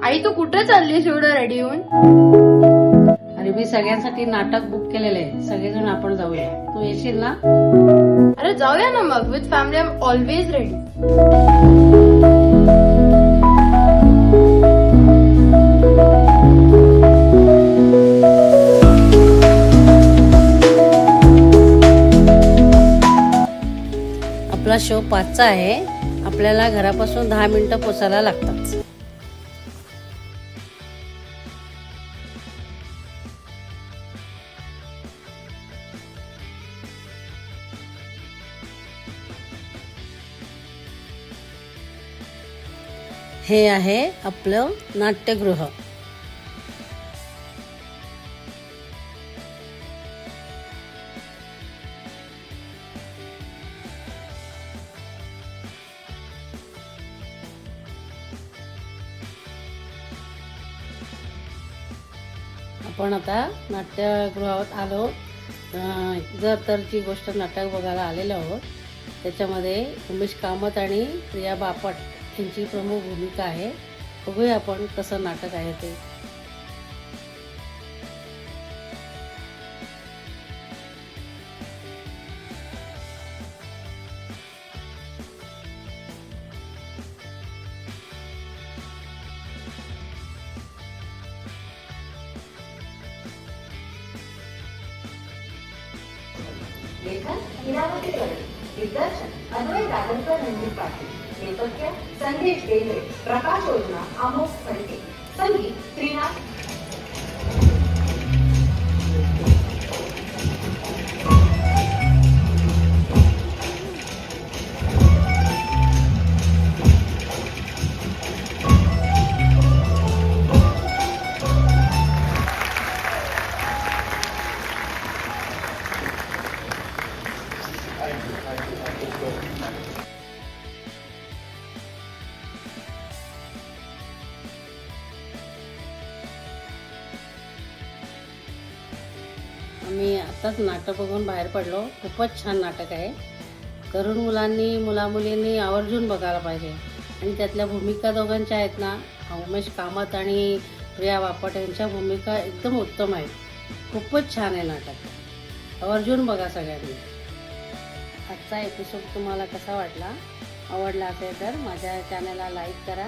आई तू कुठे चाललीस एवढं रेडी होऊन? अरे मी सगळ्यांसाठी नाटक बुक केलेलं आहे. सगळेजण आपण जाऊया. तू येशील ना? अरे जाऊया ना मग. With family I am always ready आपला शो पाचचा आहे. आपल्याला घरापासून दहा मिनिटं पोचायला लागतात. हे आहे आपलं नाट्यगृह. आपण आता नाट्यगृहात आलो. जर जर तरची गोष्ट नाटक बघायला आलेलो आहोत त्याच्यामध्ये उमेश कामत आणि प्रिया बापट यांची प्रमुख भूमिका आहे. बघूया आपण कसं नाटक आहे ते. लेखन हिरावती દિગ્દર્શન અન્વય દાદરકર રંજીત પાટીલ નેપથ્ય સંદેશ દેલે પ્રકાશ ઓઝના આમોસ સંકેત સંગીત ત્રિનાથ आम्ही आताच नाटक बघून बाहेर पडलो. खूपच छान नाटक आहे. तरुण मुलांनी मुलामुलींनी आवर्जून बघायला पाहिजे. आणि त्यातल्या भूमिका दोघांच्या आहेत ना उमेश कामत आणि प्रिया बापट यांच्या भूमिका एकदम उत्तम आहेत. खूपच छान आहे नाटक. आवर्जून बघा सगळ्यांनी. आजचा एपिसोड तुम्हाला कसा वाटला? आवडला असेल तर माझ्या चॅनलला लाईक करा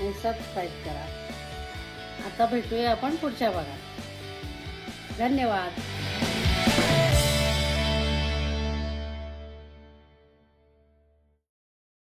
आणि सबस्क्राईब करा. आता भेटूया आपण पुढच्या भागात. धन्यवाद.